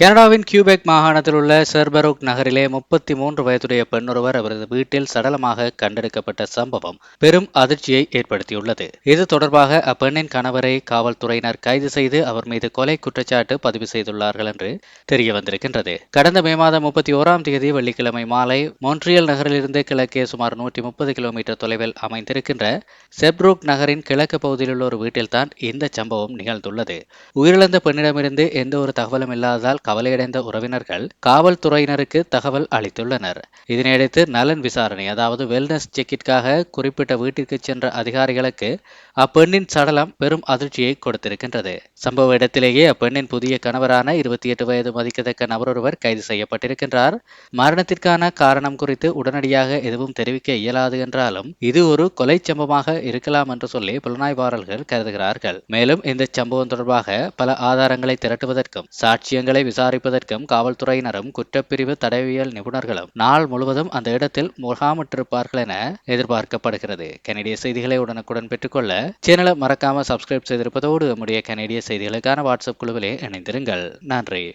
கனடாவின் கியூபெக் மாகாணத்தில் உள்ள செர்பரோக் நகரிலே முப்பத்தி மூன்று வயதுடைய பெண்ணொருவர் அவரது வீட்டில் சடலமாக கண்டெடுக்கப்பட்ட சம்பவம் பெரும் அதிர்ச்சியை ஏற்படுத்தியுள்ளது. இது தொடர்பாக அப்பெண்ணின் கணவரை காவல்துறையினர் கைது செய்து அவர் மீது கொலை குற்றச்சாட்டு பதிவு செய்துள்ளார்கள் என்று தெரிய வந்திருக்கின்றது கடந்த மே மாதம் முப்பத்தி ஓராம் தேதி வெள்ளிக்கிழமை மாலை மொன்ட்ரியல் நகரிலிருந்து கிழக்கே சுமார் நூற்றி முப்பது கிலோமீட்டர் தொலைவில் அமைந்திருக்கின்ற செப்ரூக் நகரின் கிழக்கு பகுதியில் உள்ள ஒரு வீட்டில்தான் இந்த சம்பவம் நிகழ்ந்துள்ளது. உயிரிழந்த பெண்ணிடமிருந்து எந்த ஒரு தகவலும் இல்லாததால் கவலையடைந்த உறவினர்கள் காவல்துறையினருக்கு தகவல் அளித்துள்ளனர். இதனையடுத்து நலன் விசாரணை அதாவது வெல்னஸ் செக்கிற்காக குறிப்பிட்ட வீட்டிற்கு சென்ற அதிகாரிகளுக்கு அப்பெண்ணின் சடலம் பெரும் அதிர்ச்சியை கொடுத்திருக்கின்றது. சம்பவ இடத்திலேயே அப்பெண்ணின் புதிய கணவரான இருபத்தி எட்டு வயது மதிக்கத்தக்க நபரொருவர் கைது செய்யப்பட்டிருக்கின்றார். மரணத்திற்கான காரணம் குறித்து உடனடியாக எதுவும் தெரிவிக்க இயலாது என்றாலும் இது ஒரு கொலை சம்பவமாக இருக்கலாம் என்று சொல்லி புலனாய்வாளர்கள் கருதுகிறார்கள். மேலும் இந்த சம்பவம் தொடர்பாக பல ஆதாரங்களை திரட்டுவதற்கும் சாட்சியங்களை விசாரிப்பதற்கும் காவல்துறையினரும் குற்றப்பிரிவு தடவியல் நிபுணர்களும் நாள் முழுவதும் அந்த இடத்தில் முகாமிட்டிருப்பார்கள் என எதிர்பார்க்கப்படுகிறது. கனடிய செய்திகளை உடனுக்குடன் பெற்றுக்கொள்ள சேனலை மறக்காம சப்ஸ்கிரைப் செய்திருப்பதோடு நம்முடைய கனடிய செய்திகளுக்கான வாட்ஸ்அப் குழுவிலே இணைந்திருங்கள். நன்றி.